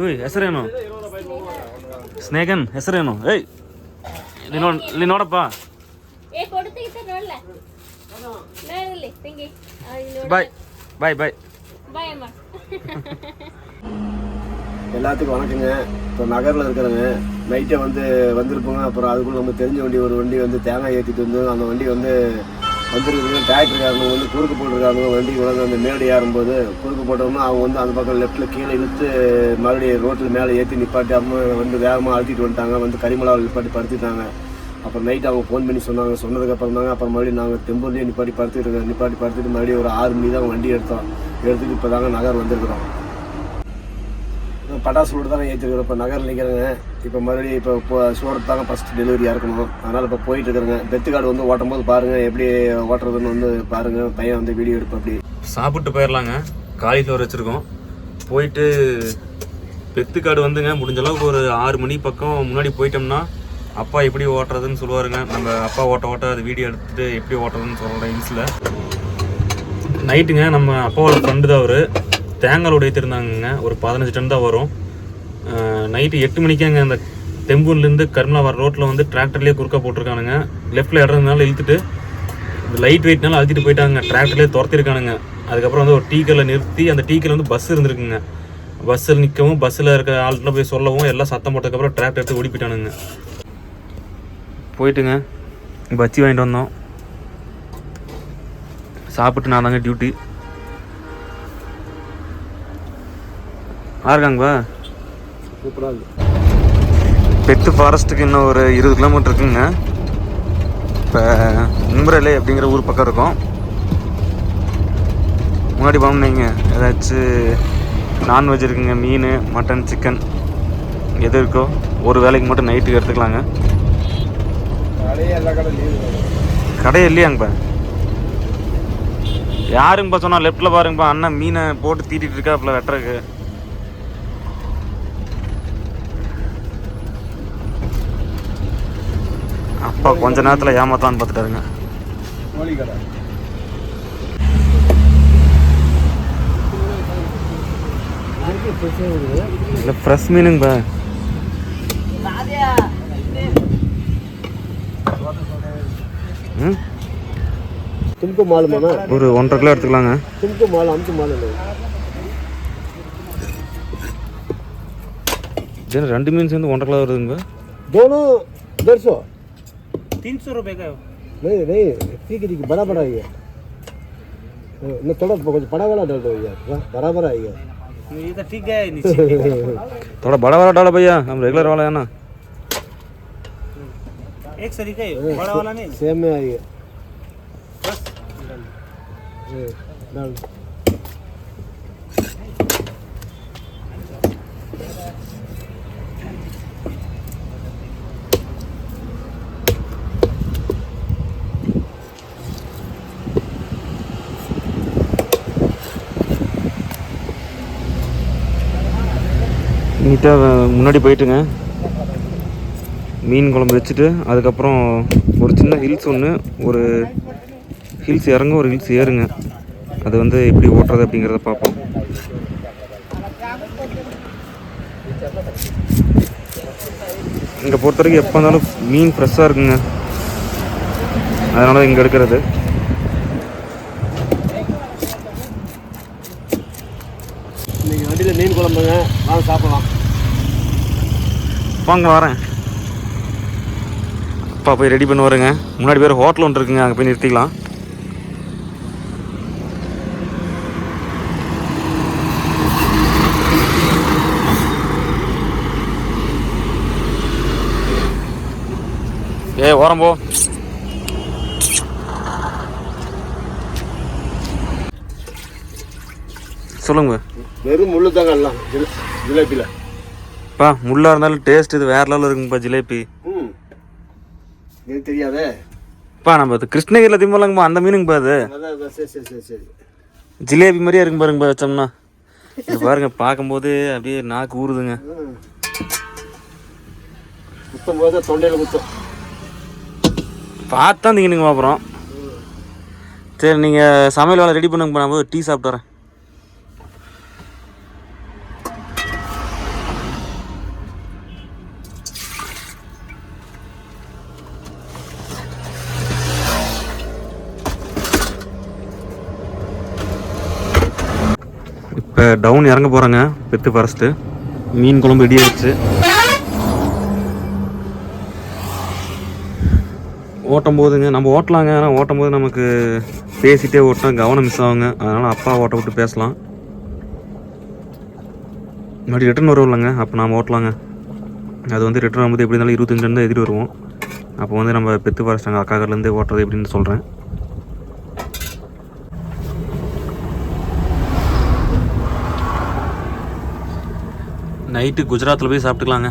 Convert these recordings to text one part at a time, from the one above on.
ಓಯ್ ಹೆಸರೇನು ಸ್ನೇಗನ್ ಹೆಸರೇನು ಏಯ್ ಇಲ್ಲಿ ನೋಡ್ ಇಲ್ಲಿ ನೋಡಪ್ಪ ಏ ಕೊಡು ತೆಗಿತ ನೋಡ್ಲ ನೋಡಲಿ ತಂಗಿ ಬಾಯ್ ಬಾಯ್ ಬಾಯ್ ಬಾಯ್ ಅಮ್ಮ எல்லாத்துக்கும் வணக்கங்க இப்போ நகரில் இருக்கிறவங்க நைட்டே வந்து வந்திருப்போங்க அப்புறம் அதுக்குள்ள நம்ம தெரிஞ்ச வண்டி ஒரு வண்டி வந்து தேங்காய் ஏற்றிட்டு வந்து அந்த வண்டி வந்து வந்துருக்குது டிராக்டர் காரணம் வந்து குறுக்கு போட்டிருக்காங்க வண்டி வந்து அந்த மேடு ஏறும்போது குறுக்கு போட்டோம்னா அவங்க வந்து அந்த பக்கம் லெஃப்ட்டில் கீழே இழுத்து மறுபடியும் ரோட்டில் மேலே ஏற்றி நிப்பாட்டி அம்மா வந்து வேகமாக அழுத்திட்டு வந்துட்டாங்க. வந்து கரிமலாவில் நிப்பாட்டி படுத்துட்டாங்க. அப்புறம் நைட் அவங்க ஃபோன் பண்ணி சொன்னாங்க. சொன்னதுக்கப்புறம் தாங்க அப்புறம் மறுபடியும் நாங்கள் தெம்பூர்லேயே நிப்பாட்டி படுத்துட்டு நிப்பாட்டி படுத்துட்டு மறுபடியும் ஒரு ஆறு மணி தான் வண்டி எடுத்தோம். எடுத்துட்டு இப்போ தாங்க நகர் வந்திருக்கிறோம். பட்டாசு மட்டும் தானே ஏற்றிருக்கிறோம் இப்போ நகரில் நிற்கிறேங்க இப்போ மறுபடியும் இப்போ இப்போ சூரத் தாங்க ஃபஸ்ட் டெலிவரியாக இருக்கணும்? அதனால் இப்போ போயிட்டு இருக்கிறேங்க. பெத்து கார்டு வந்து ஓட்டும் போது பாருங்கள் எப்படி ஓட்டுறதுன்னு வந்து பாருங்கள் பையன் வந்து வீடியோ எடுப்போம் அப்படி. சாப்பிட்டு போயிடலாங்க காலிஃப்ளவர் வச்சுருக்கோம். போயிட்டு பெத்துக்காடு வந்துங்க. முடிஞ்ச அளவுக்கு ஒரு ஆறு மணி பக்கம் முன்னாடி போயிட்டோம்னா அப்பா எப்படி ஓட்டுறதுன்னு சொல்லுவாருங்க. நம்ம அப்பா ஓட்ட ஓட்ட அது வீடியோ எடுத்துட்டு எப்படி ஓட்டுறதுன்னு சொல்கிறேன் இன்ஸில் நைட்டுங்க நம்ம அப்பாவோட ஃப்ரெண்டு தான் அவர். தேங்காய் உடைத்திருந்தாங்கங்க ஒரு பதினஞ்சு டன் தான் வரும். நைட்டு எட்டு மணிக்கேங்க அந்த தெம்பூர்லேருந்து கர்மலா வர ரோட்டில் வந்து டிராக்டர்லேயே குறுக்கா போட்டிருக்கானுங்க. லெஃப்ட்டில் இடறதுனால இழுத்துட்டு லைட் வெயிட்னால அழுத்திட்டு போயிட்டாங்க. டிராக்டர்லேயே துரத்திருக்கானுங்க. அதுக்கப்புறம் வந்து ஒரு டீக்கரில் நிறுத்தி அந்த டீக்கரில் வந்து பஸ் இருந்திருக்குங்க. பஸ்ஸில் நிற்கவும் பஸ்ஸில் இருக்க ஆள்கிட்ட போய் சொல்லவும் எல்லாம் சத்தம் போட்டதுக்கப்புறம் டிராக்டர் எடுத்து ஓடி போயிட்டானுங்க போயிட்டுங்க. பஜ்ஜி வாங்கிட்டு வந்தோம். சாப்பிட்டு நான் தாங்க டியூட்டி இருக்காங்கப்பா சூப்பராக பெத்து ஃபாரஸ்ட்டுக்கு இன்னும் ஒரு இருபது கிலோமீட்டர் இருக்குங்க. இப்போ உம்பரலே அப்படிங்கிற ஊர் பக்கம் இருக்கும். முன்னாடி போனீங்க ஏதாச்சும் நான்வெஜ் இருக்குங்க மீன் மட்டன் சிக்கன் எது இருக்கோ ஒரு வேலைக்கு மட்டும் நைட்டுக்கு எடுத்துக்கலாங்க. கடை இல்லையாங்கப்பா? யாருங்கப்பா சொன்னா லெஃப்ட்டில் பாருங்கப்பா. அண்ணன் மீனை போட்டு தீட்டிட்டு இருக்காப்புல வெட்டுறதுக்கு. அப்பா கொஞ்ச நேரத்தில் ஏமாத்தலான்னு பார்த்துட்டாருங்க இல்லை ஃப்ரெஷ் மீனுங்க தும்கு மாலுமாண்ணா ஒரு ஒன்றரை கிலோ எடுத்துக்கலாங்க. தும்கு மால் அமுக்கு மால் இல்லை ரெண்டு மீன் சேர்ந்து ஒன்றரை கிலோ வருதுங்க தோனும் தர்சோ तीन सौ रुपये का नहीं नहीं ठीक है बड़ा बड़ा ही है। हाँ, नहीं थोड़ा कुछ बड़ा वाला डाल दो यार हाँ, बराबर आई है। ये तो ठीक है नीचे थोड़ा बड़ा वाला डालो भैया हम रेगुलर वाला है ना। एक सरीका है बड़ा वाला नहीं। सेम में आई है। हाँ, डाल। நீட்டாக முன்னாடி போயிட்டுங்க. மீன் குழம்பு வச்சுட்டு அதுக்கப்புறம் ஒரு சின்ன ஹில்ஸ் ஒன்று ஒரு ஹில்ஸ் இறங்க ஒரு ஹில்ஸ் ஏறுங்க. அது வந்து எப்படி ஓட்டுறது அப்படிங்கிறத பார்ப்போம். இங்கே பொறுத்த வரைக்கும் எப்போ இருந்தாலும் மீன் ஃப்ரெஷ்ஷாக இருக்குங்க. அதனால் தான் இங்கே எடுக்கிறது இன்னைக்கு வண்டியில் மீன் குழம்புங்க வாங்க சாப்பிடலாம் வாங்க வரேன். அப்பா போய் ரெடி பண்ணி முன்னாடி பேர் ஹோட்டல் ஒன்று இருக்குங்க அங்கே போய் நிறுத்திக்கலாம். ஏ ஓரம் போ. சொல்லுங்க. வெறும் முள்ளு தாங்க எல்லாம் ஜிலேபியில் பா முள்ளா இருந்தாலும் டேஸ்ட் இது வேற லெவலில் இருக்குங்கப்பா ஜிலேபி. ம். எனக்கு தெரியாதே? பா நம்ம இது கிருஷ்ணகிரியில் திம்பலாங்கப்பா அந்த மீனுங்கப்பா அது. சரி சரி சரி சரி. ஜிலேபி மாதிரியே இருக்கும் பாருங்கப்பா வச்சோம்னா. இது பாருங்க பார்க்கும்போது அப்படியே நாக்கு ஊறுதுங்க. குத்தும் போது தொண்டையில் குத்தும். பார்த்தா திங்கணுங்க அப்புறம். சரி நீங்கள் சமையல் வேலை ரெடி பண்ணுங்க நான் போய் டீ சாப்பிட்டு வரேன். டவுன் இறங்க போகிறேங்க பெத்து ஃபாரஸ்ட்டு மீன் குழம்பு ரெடி ஆயிடுச்சு. ஓட்டும் போதுங்க நம்ம ஓட்டலாங்க. ஆனால் ஓட்டும் போது நமக்கு பேசிட்டே ஓட்டினா கவனம் மிஸ் ஆகுங்க. அதனால் அப்பா ஓட்ட விட்டு பேசலாம். மறுபடியும் ரிட்டர்ன் வரும் இல்லைங்க அப்போ நாம் ஓட்டலாங்க. அது வந்து ரிட்டர்ன் வரும்போது எப்படி இருந்தாலும் இருபத்தஞ்சிலேருந்து எதிரி வருவோம். அப்போ வந்து நம்ம பெத்து ஃபாரஸ்ட் அங்கே அக்காக்கர்லேருந்து ஓட்டுறது எப்படின்னு சொல்கிறேன் நைட்டு குஜராத்தில் போய் சாப்பிட்டுக்கலாங்க.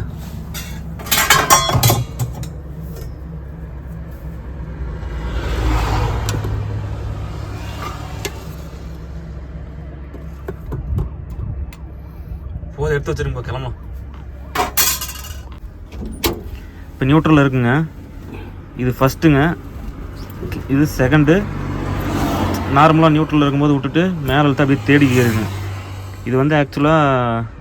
போதை எடுத்து வச்சிருங்க கிளம்பலாம். இப்போ நியூட்ரல் இருக்குங்க. இது ஃபஸ்ட்டுங்க இது செகண்டு நார்மலாக நியூட்ரலில் இருக்கும்போது விட்டுட்டு மேலே அப்படியே தேடி ஏறுங்க இது வந்து ஆக்சுவலாக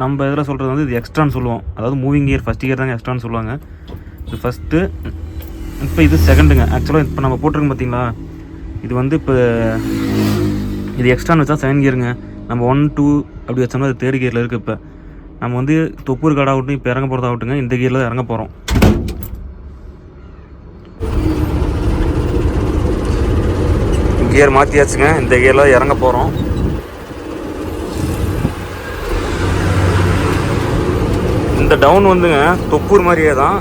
நம்ம இதில் சொல்கிறது வந்து இது எக்ஸ்ட்ரான்னு சொல்லுவோம். அதாவது மூவிங் இயர் ஃபஸ்ட் இயர் தாங்க எக்ஸ்ட்ரான்னு சொல்லுவாங்க. இது ஃபஸ்ட்டு இப்போ இது செகண்டுங்க ஆக்சுவலாக இப்போ நம்ம போட்டிருக்கோம் பார்த்தீங்களா? இது வந்து இப்போ இது எக்ஸ்ட்ரான்னு வச்சா செகண்ட் கியருங்க நம்ம ஒன் டூ அப்படி வச்சோம்னா அது தேர்ட் கியரில் இருக்குது இப்போ. நம்ம வந்து தொப்பூர் காடாகட்டும் இப்போ இறங்க போகிறதாகட்டுங்க இந்த கியரில் இறங்க போகிறோம் கியர் மாற்றியாச்சுங்க இந்த கியரில் இறங்க போகிறோம் இந்த டவுன் வந்துங்க தொப்பூர் மாதிரியே தான்.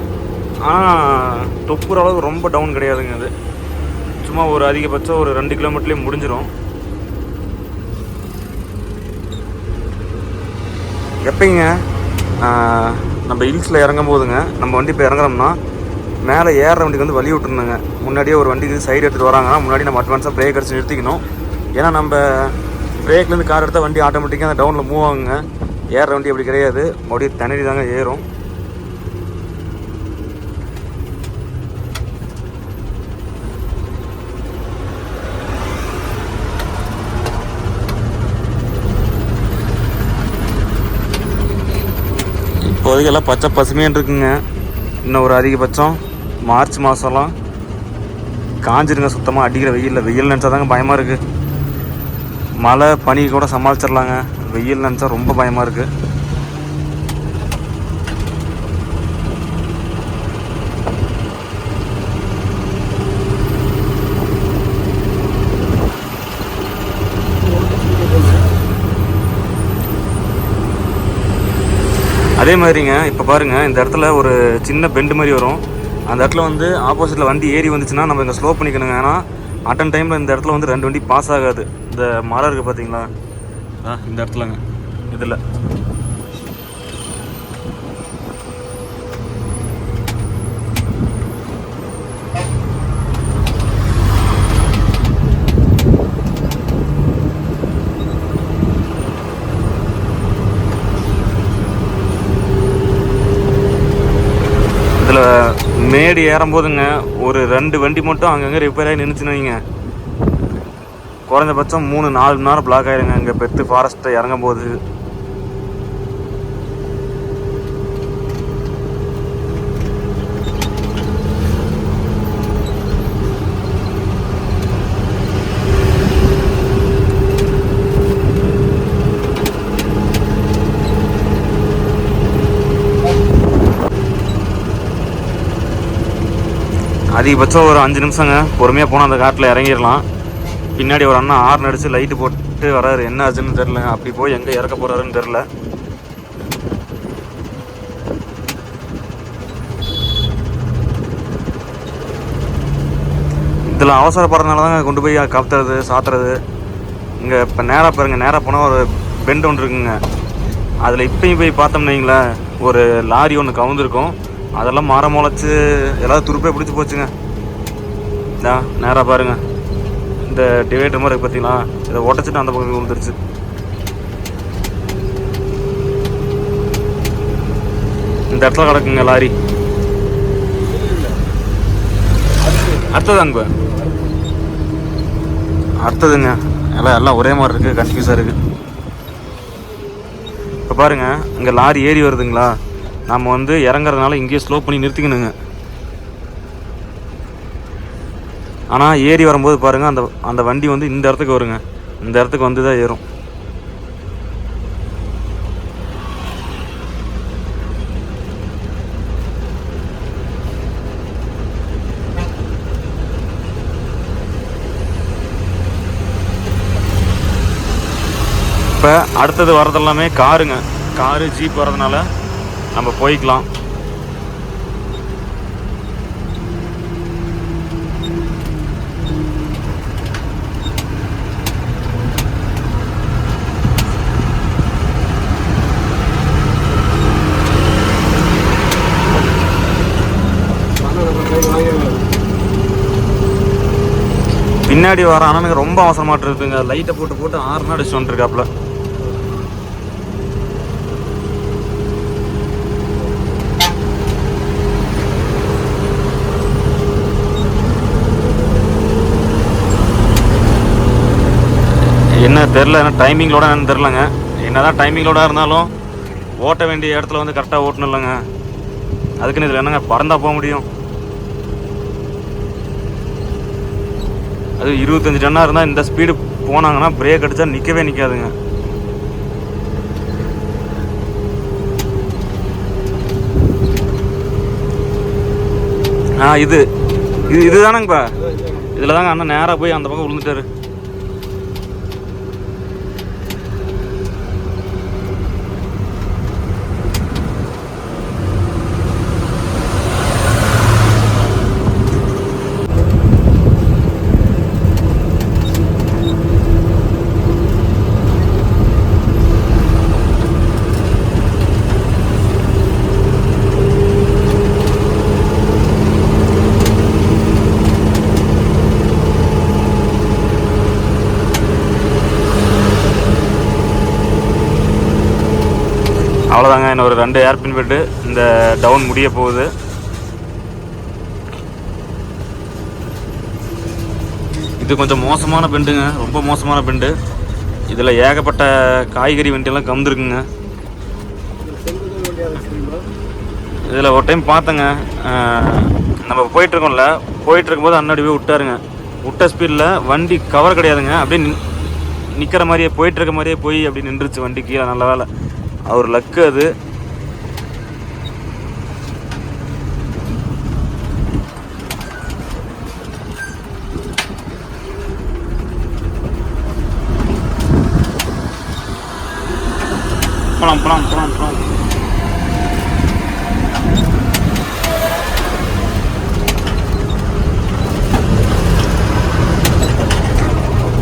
ஆனால் தொப்பூர் அளவுக்கு ரொம்ப டவுன் கிடையாதுங்க அது. சும்மா ஒரு அதிகபட்சம் ஒரு ரெண்டு கிலோமீட்டர்லேயே முடிஞ்சிடும் எப்பயுங்க நம்ம ஹில்ஸில் இறங்கும் போதுங்க நம்ம வண்டி இப்போ இறங்குறோம்னா மேலே ஏறுற வண்டிக்கு வந்து வழி விட்டுருந்தாங்க முன்னாடியே ஒரு வண்டிக்கு சைடு எடுத்துகிட்டு வராங்கன்னா முன்னாடி நம்ம அட்வான்ஸாக பிரேக் அடிச்சு நிறுத்திக்கணும். ஏன்னா நம்ம பிரேக்லேருந்து கார் எடுத்தால் வண்டி ஆட்டோமேட்டிக்காக அந்த டவுனில் மூவ் ஆகுங்க. ஏறுற வண்டி அப்படி கிடையாது. மறுபடியும் தண்ணி தாங்க ஏறும். இப்போதைக்கு எல்லாம் பச்சை பசுமையாக இருக்குங்க. இன்னும் ஒரு அதிகபட்சம். மார்ச் மாதம்லாம் காஞ்சிருங்க சுத்தமாக அடிக்கிற வெயிலில். வெயில் நினச்சா தாங்க பயமாக இருக்குது மழை பனி கூட சமாளிச்சிடலாங்க. வெயில் நினச்சா ரொம்ப பயமாக இருக்குது அதே மாதிரிங்க இப்போ பாருங்க இந்த இடத்துல ஒரு சின்ன பெண்டு மாதிரி வரும். அந்த இடத்துல வந்து ஆப்போசிட்டில் வண்டி ஏறி வந்துச்சுன்னா நம்ம இங்கே ஸ்லோ பண்ணிக்கணுங்க. ஏன்னா அட்டன் டைமில் இந்த இடத்துல வந்து ரெண்டு வண்டி பாஸ் ஆகாது. இந்த மரம் இருக்குது பார்த்தீங்களா இந்த இடத்துலங்க. இதில். இதில் மேடு ஏறும்போதுங்க ஒரு ரெண்டு வண்டி மட்டும் அங்கங்கே ரிப்பேர் ஆகி நின்றுச்சுன்னு வைங்க. குறைஞ்சபட்சம் மூணு நாலு மணி நேரம் பிளாக் ஆயிருங்க. இங்கே பெத்து ஃபாரஸ்ட்டை இறங்கும் போது அதிகபட்சம் ஒரு அஞ்சு நிமிஷங்க. பொறுமையாக போனால் அந்த காட்டில் இறங்கிடலாம். பின்னாடி ஒரு அண்ணா ஆர்ன் அடிச்சு லைட்டு போட்டு வராரு. என்ன ஆச்சுன்னு தெரில அப்படி போய் எங்கே இறக்க போகிறாருன்னு தெரில இதில் அவசரப்படுறதுனால தாங்க கொண்டு போய் கவுத்துறது சாத்துறது. இங்கே இப்போ நேராக பாருங்க. நேராக போனால் ஒரு பெண்ட் ஒன்று இருக்குங்க. அதில் இப்பயும் போய் பார்த்தோம்னு வைங்களேன் ஒரு லாரி ஒன்று கவுந்துருக்கும். அதெல்லாம் மரம் முளைச்சி எல்லாரும் துருப்பே பிடிச்சி போச்சுங்க. இதா நேராக பாருங்கள் இந்த டிவைடர் மாதிரி இருக்கு பார்த்தீங்களா இதை உடச்சிட்டு அந்த பக்கம் விழுந்துருச்சு. இந்த இடத்துல கிடக்குங்க லாரி. அடுத்ததாங்க அடுத்ததுங்க. எல்லாம் எல்லாம் ஒரே மாதிரி இருக்குது கன்ஃபியூஸாக இருக்குது இப்போ பாருங்க இங்கே லாரி ஏறி வருதுங்களா? நம்ம வந்து இறங்குறதுனால இங்கேயே ஸ்லோ பண்ணி நிறுத்திக்கணுங்க. ஆனால் ஏறி வரும்போது பாருங்கள் அந்த அந்த வண்டி வந்து இந்த இடத்துக்கு வருங்க. இந்த இடத்துக்கு வந்து தான் ஏறும். இப்போ அடுத்தது வரதெல்லாமே காருங்க. காரு ஜீப் வரதுனால நம்ம போய்க்கலாம். பின்னாடி வர அண்ணனுக்கு ரொம்ப அவசரமாட்டு இருக்குங்க லைட்டை போட்டு போட்டு ஆறுனா அடிச்சு வந்துருக்காப்புல. என்ன தெரில என்ன டைமிங்களோட என்னன்னு தெரிலங்க என்னதான் டைமிங்களோட இருந்தாலும் ஓட்ட வேண்டிய இடத்துல வந்து கரெக்டாக ஓட்டணும் இல்லைங்க. அதுக்குன்னு இதில் என்னங்க பறந்தா போக முடியும். அது இருபத்தஞ்சு டன்னாக இருந்தால் இந்த ஸ்பீடு போனாங்கன்னா பிரேக் அடித்தா நிற்கவே நிற்காதுங்க ஆ இது. இது இதுதானங்கப்பா? இதில் தாங்க அண்ணன் நேராக போய் அந்த பக்கம் விழுந்துட்டாரு இன்னும் ஒரு ரெண்டு ஏர்பின் பெட்டு இந்த டவுன் முடிய போகுது. இது கொஞ்சம் மோசமான பெண்டுங்க ரொம்ப மோசமான பெண்டு இதில் ஏகப்பட்ட காய்கறி வண்டியெல்லாம் கவுந்துருக்குங்க. இதில் ஒரு டைம் பார்த்தேங்க. நம்ம போயிட்டுருக்கோம்ல போயிட்டு இருக்கும்போது அண்ணாடி போய் விட்டாருங்க. விட்ட ஸ்பீடில் வண்டி கவர் கிடையாதுங்க. அப்படியே நிற்கிற மாதிரியே போயிட்டுருக்க மாதிரியே போய் அப்படி நின்றுச்சு வண்டி கீழே நல்ல வேலை அவர் லக்கு அது. போலாம் போலாம் போலாம் போலாம்.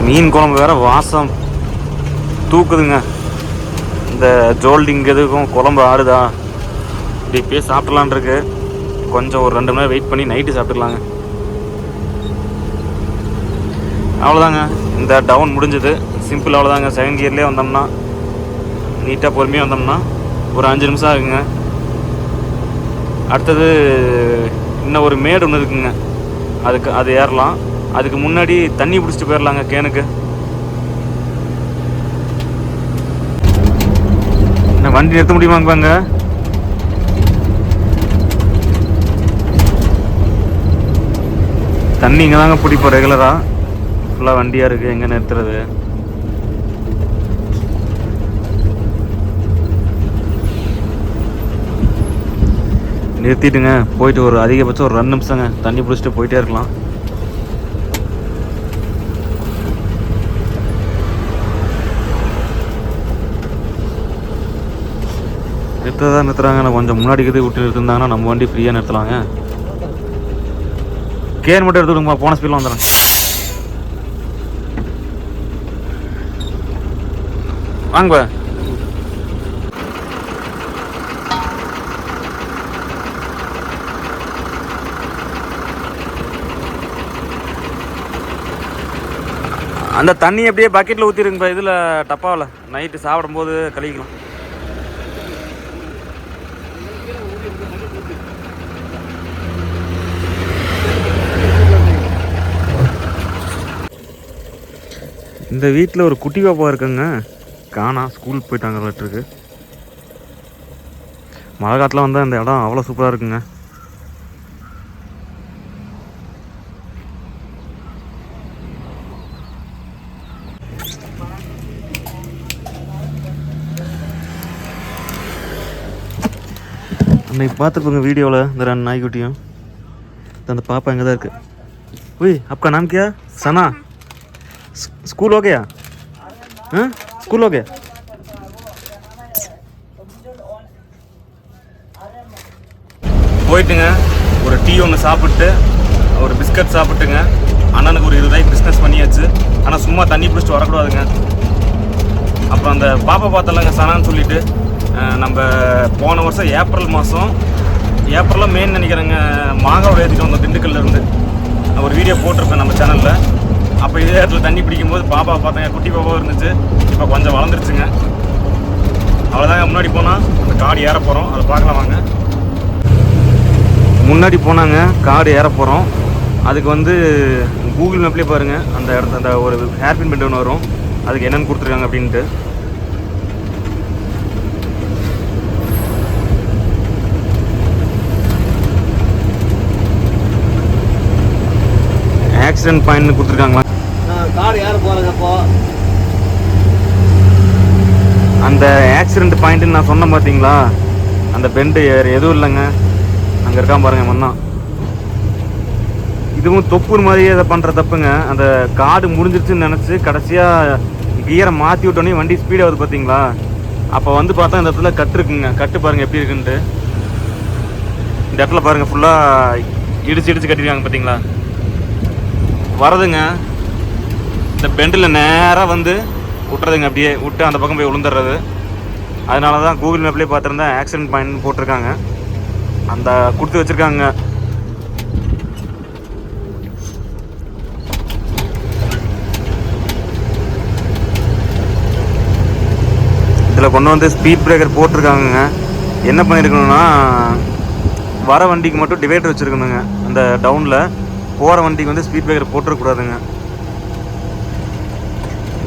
மீன் குழம்பு வேற வாசம். தூக்குதுங்க. இந்த ஜோல்டிங் எதுக்கும் குழம்பு ஆடுதா? இப்படி போய் சாப்பிட்லான் இருக்கு கொஞ்சம் ஒரு ரெண்டு மணி நேரம் வெயிட் பண்ணி நைட்டு சாப்பிட்டுக்கலாங்க. அவ்வளோதாங்க இந்த டவுன் முடிஞ்சது. சிம்பிள் அவ்வளோதாங்க செகண்ட் இயர்லேயே வந்தோம்னா நீட்டாக பொறுமையாக வந்தோம்னா ஒரு அஞ்சு நிமிஷம் ஆகுங்க. அடுத்தது இன்னும் ஒரு மேடு ஒன்று இருக்குங்க. அதுக்கு அது ஏறலாம். அதுக்கு முன்னாடி தண்ணி பிடிச்சிட்டு போயிடலாங்க கேனுக்கு. என்ன வண்டி நிறுத்த முடியுமாங்க தண்ணி இங்கே தாங்க பிடிப்போம் ரெகுலராக ஃபுல்லாக வண்டியாக இருக்குது எங்கே நிறுத்துறது? நிறுத்திட்டுங்க போயிட்டு ஒரு அதிகபட்சம் ஒரு ரெண்டு நிமிஷங்க. தண்ணி பிடிச்சிட்டு போயிட்டே இருக்கலாம். நிறுத்ததான் நிறுத்துறாங்க கொஞ்சம் முன்னாடி கிட்ட விட்டு நிறுத்திருந்தாங்கன்னா நம்ம வண்டி ஃப்ரீயாக நிறுத்தலாங்க. கேன் மட்டும் எடுத்துக்கோங்கப்பா போன ஸ்பீடில் வந்துடுறேன். வாங்கப்பா அந்த தண்ணி அப்படியே பக்கெட்டில் ஊற்றிருங்கப்பா இதில் டப்பாவில். நைட்டு சாப்பிடும்போது கழிக்கலாம் இந்த வீட்டில் ஒரு குட்டி பாப்பா இருக்குங்க. காணா ஸ்கூல் போயிட்டாங்க இருக்கு. மழை காலத்தில் வந்தால் இந்த இடம் அவ்வளோ சூப்பராக இருக்குங்க. இன்னைக்கு பார்த்துருப்போங்க வீடியோவில் இந்த ரெண்டு நாய்க்குட்டியும். அந்த பாப்பா இங்கே தான் இருக்குது ஓய் அப்பா நாம் சனா? ஸ்கூல் ஓகேயா? ஆ? School okay? போயிட்டுங்க. ஒரு டீ ஒன்று சாப்பிட்டு ஒரு பிஸ்கட் சாப்பிட்டுங்க. அண்ணனுக்கு ஒரு இருபதாயிரம் பிஸ்னஸ் பண்ணியாச்சு. ஆனால் சும்மா தண்ணி பிடிச்சிட்டு வரக்கூடாதுங்க. அப்புறம் அந்த பாப்பா பார்த்தலாங்க சனான்னு சொல்லிட்டு நம்ம போன வருஷம் ஏப்ரல் மாதம் ஏப்ரலில் மெயின் நினைக்கிறேங்க மாங்காய் ஏற்றிட்டு வந்தோம் திண்டுக்கல்ல இருந்து ஒரு வீடியோ போட்டிருப்பேன் நம்ம சேனலில் அப்போ இதே இடத்துல தண்ணி பிடிக்கும்போது பாப்பா பார்த்தேங்க குட்டி பாப்பாவும் இருந்துச்சு. இப்போ கொஞ்சம் வளர்ந்துருச்சுங்க. அவ்வளோதாங்க முன்னாடி போனால் அந்த காடு ஏற போகிறோம் அதை பார்க்கலாம் வாங்க. முன்னாடி போனாங்க காடு ஏற போகிறோம் அதுக்கு வந்து கூகுள் மேப்லேயே பாருங்கள் அந்த இடத்த அந்த ஒரு ஹேர்பின் பெண்ட் ஒன்று வரும். அதுக்கு என்னென்னு கொடுத்துருக்காங்க அப்படின்ட்டு. ஆக்சிடென்ட் பாயிண்ட் கொடுத்துருக்காங்களா? கார் யார் போகிறாங்க அப்போ? அந்த ஆக்சிடென்ட் பாயிண்ட்னு நான் சொன்னேன் பார்த்தீங்களா அந்த பெண்டு எதுவும் இல்லைங்க. அங்கே இருக்கான் பாருங்க மண்ணா இதுவும் தொப்பு மாதிரியே இதை பண்ணுற தப்புங்க. அந்த காடு முடிஞ்சிருச்சுன்னு நினச்சி கடைசியாக கியரை மாற்றி விட்டோன்னே வண்டி ஸ்பீடாக வருது பார்த்தீங்களா அப்போ வந்து பார்த்தா இந்த இடத்துல கட்டு இருக்குங்க. கட்டு பாருங்க எப்படி இருக்குன்ட்டு. இந்த இடத்துல பாருங்க ஃபுல்லாக இடிச்சு இடிச்சு கட்டிருக்காங்க பார்த்தீங்களா வரதுங்க. இந்த பெண்டில் நேராக வந்து விட்டுறதுங்க அப்படியே விட்டு அந்த பக்கம் போய் விழுந்துடுறது அதனால தான் கூகுள் மேப்லேயே பார்த்துருந்தேன் ஆக்சிடென்ட் பாயிண்ட் போட்டிருக்காங்க. அந்த கொடுத்து வச்சுருக்காங்க. இதில் கொண்டு வந்து ஸ்பீட் பிரேக்கர் போட்டிருக்காங்கங்க. என்ன பண்ணியிருக்கணும்னா வர வண்டிக்கு மட்டும் டிவைடர் வச்சுருக்கணுங்க அந்த டவுனில் போகிற வண்டிக்கு வந்து ஸ்பீட் பிரேக்கர் போட்டுறக்கூடாதுங்க.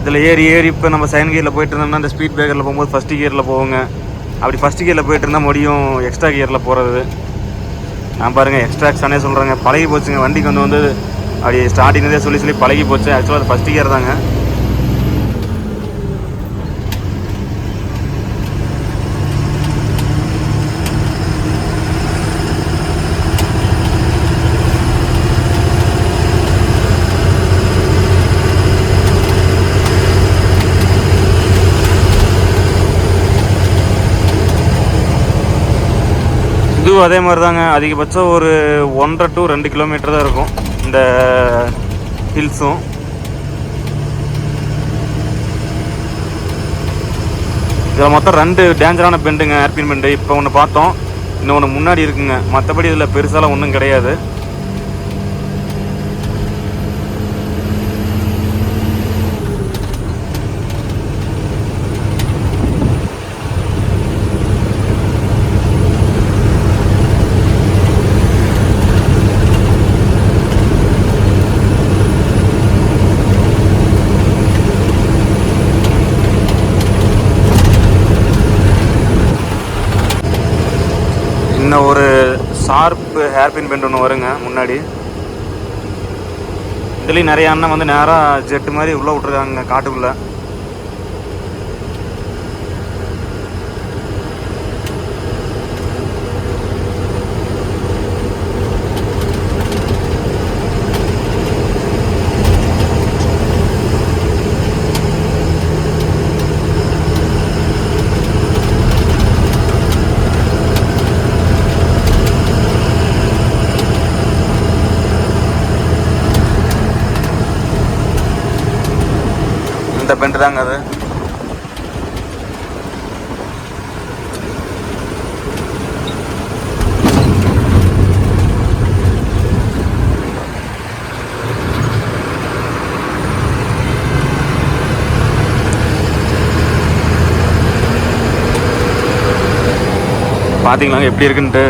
இதில் ஏறி ஏறி இப்போ நம்ம செகண்ட் கியரில் போயிட்டு இருந்தோம்னா அந்த ஸ்பீட் பிரேக்கரில் போகும்போது ஃபஸ்ட்டு கியரில் போவோங்க. அப்படி ஃபஸ்ட்டு கியரில் போயிட்டு இருந்தால் முடியும் எக்ஸ்ட்ரா கியரில் போகிறது நான் பாருங்கள் எக்ஸ்ட்ரா எக்ஸ்ட்ரானே சொல்கிறேங்க பழகி போச்சுங்க. வண்டிக்கு வந்து வந்து அப்படி ஸ்டார்டிங்லேருந்தே சொல்லி சொல்லி பழகி போச்சு. ஆக்சுவலாக அது ஃபஸ்ட்டு கியர் தாங்க. இதுவும் அதே மாதிரி தாங்க அதிகபட்சம் ஒரு ஒன்றரை டு ரெண்டு கிலோமீட்டர் தான் இருக்கும். இந்த ஹில்ஸும். இதில் மொத்தம் ரெண்டு டேஞ்சரான பெண்டுங்க ஏர்பின் பெண்டு இப்போ ஒன்று பார்த்தோம். இன்னொன்று முன்னாடி இருக்குங்க. மற்றபடி இதில் பெருசாலாம் ஒன்றும் கிடையாது இன்னும் ஒரு ஷார்ப்பு ஹேர்பின் பெண்ட் ஒன்று வருங்க முன்னாடி. இதுலேயும் நிறைய அண்ணன் வந்து நேராக ஜெட்டு மாதிரி உள்ளே விட்ருக்காங்க காட்டுக்குள்ளே. பெயிண்ட் தாங்க அது. பாத்தீங்களா எப்படி இருக்குன்ட்டு?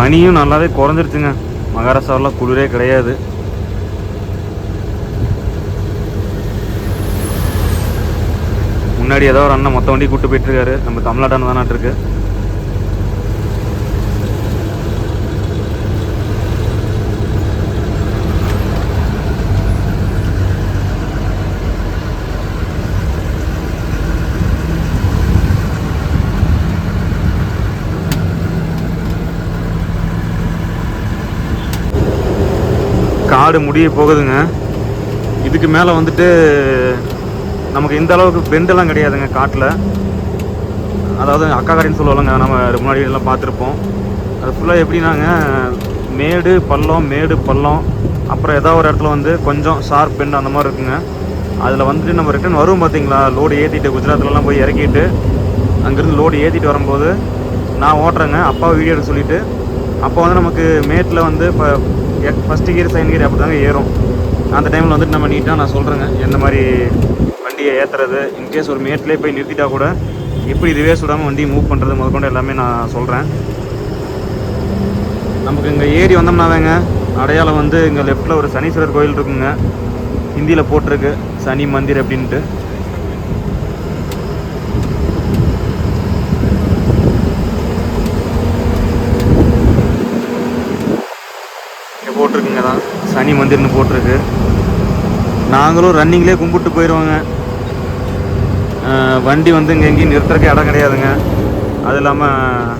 பனியும் நல்லாவே குறைஞ்சிருச்சுங்க. மகாராஷ்டிராவில் குளிரே கிடையாது. முன்னாடி ஏதோ ஒரு அண்ணன் மொத்த வண்டி கூட்டு போயிட்டுருக்காரு நம்ம தமிழ்நாட்டான தானாட்டிருக்கு காடு முடிய போகுதுங்க. இதுக்கு மேலே வந்துட்டு நமக்கு இந்த அளவுக்கு பெண்டெல்லாம் கிடையாதுங்க காட்டில். அதாவது அக்கா கடைன்னு சொல்லுவாங்க நம்ம முன்னாடி எல்லாம் பார்த்துருப்போம். அது ஃபுல்லாக எப்படின்னாங்க மேடு பள்ளம் மேடு பள்ளம் அப்புறம் ஏதாவது ஒரு இடத்துல வந்து கொஞ்சம் ஷார்ப் பெண்ட் அந்த மாதிரி இருக்குங்க. அதில் வந்துட்டு நம்ம ரிட்டர்ன் வரும் பார்த்தீங்களா லோடு ஏற்றிட்டு குஜராத்லலாம் போய் இறக்கிட்டு அங்கேருந்து லோடு ஏற்றிட்டு வரும்போது நான் ஓட்டுறேங்க அப்பா வீடியோ சொல்லிவிட்டு அப்போ வந்து நமக்கு மேட்டில் வந்து இப்போ ஃபஸ்ட்டு கியர் செகண்ட் கியர் அப்படி தாங்க ஏறும். அந்த டைமில் வந்துட்டு நம்ம நீட்டாக நான் சொல்கிறேங்க எந்த மாதிரி வண்டியை ஏற்றுறது இன்கேஸ் ஒரு மேட்லேயே போய் நிறுத்திட்டா கூட எப்படி இதுவே சுடாமல் வண்டியை மூவ் பண்ணுறது முதற்கொண்டு எல்லாமே நான் சொல்கிறேன் நமக்கு இங்கே ஏறி வந்தோம்னாவேங்க அடையாளம் வந்து இங்கே லெஃப்ட்டில் ஒரு சனீஸ்வரர் கோயில் இருக்குங்க. ஹிந்தியில் போட்டிருக்கு சனி மந்திர் அப்படின்ட்டு. போட்டிருக்குங்க தான் சனி மந்திர்னு போட்டிருக்கு. நாங்களும் ரன்னிங்லேயே கும்பிட்டு போயிடுவோங்க வண்டி வந்து இங்கே எங்கேயும் நிறுத்துறதுக்கு இடம் கிடையாதுங்க. அது இல்லாமல்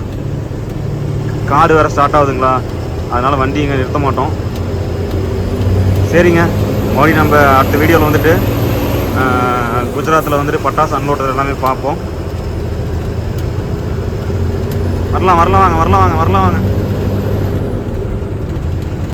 காடு வேறு ஸ்டார்ட் ஆகுதுங்களா? அதனால் வண்டி இங்கே நிறுத்த மாட்டோம். சரிங்க. மறுபடியும் நம்ம அடுத்த வீடியோவில் வந்துட்டு குஜராத்தில் வந்துட்டு பட்டாசு அன்லோடுறது எல்லாமே பார்ப்போம். வரலாம் வரலாம் வாங்க வரலாம் வாங்க வரலாம் வாங்க.